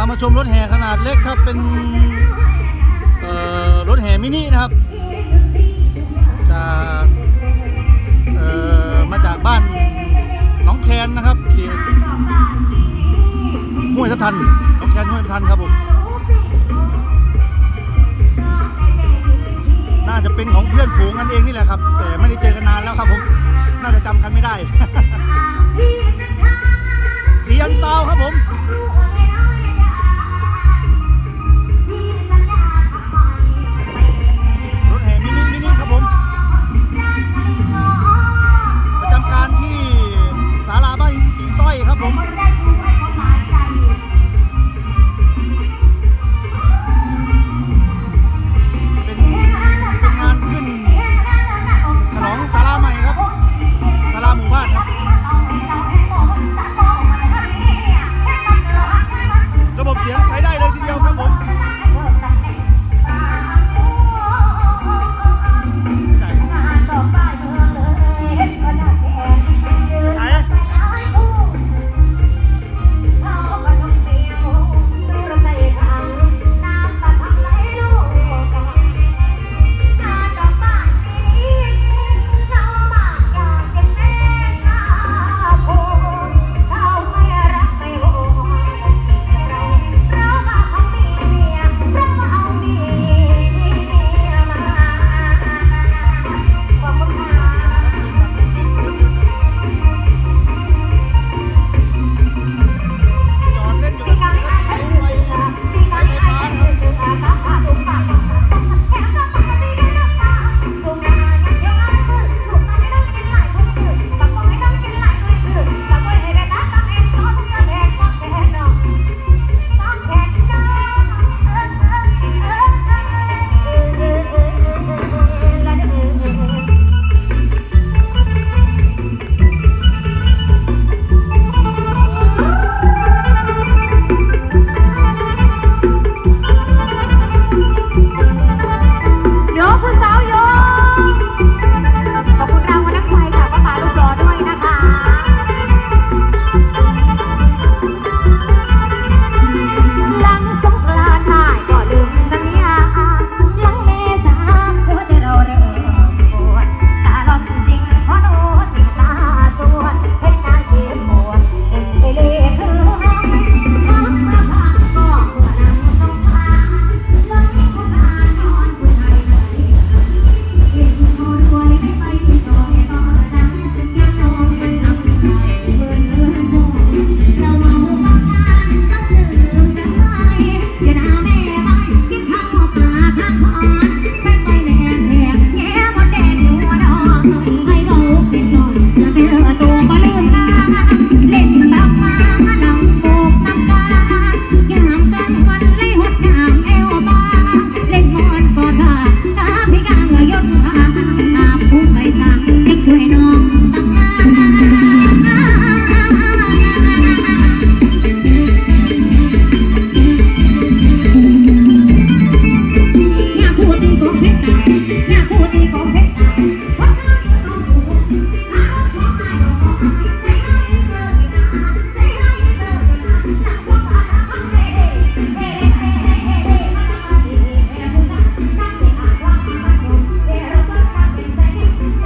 ามาชมรถแห่ขนาดเล็กครับ เป็นรถแห่มินินะครับ จากเออมาจากบ้านน้องแคนนะครับเขตห้วยทับทันน้องแคนห้วยทับทันครับผมน่าจะเป็นของเพื่อนฝูงกันเองนี่แหละครับ แต่ไม่ได้เจอกันนานแล้วครับผมน่าจะจำกันไม่ได้ เสียงซาวครับผม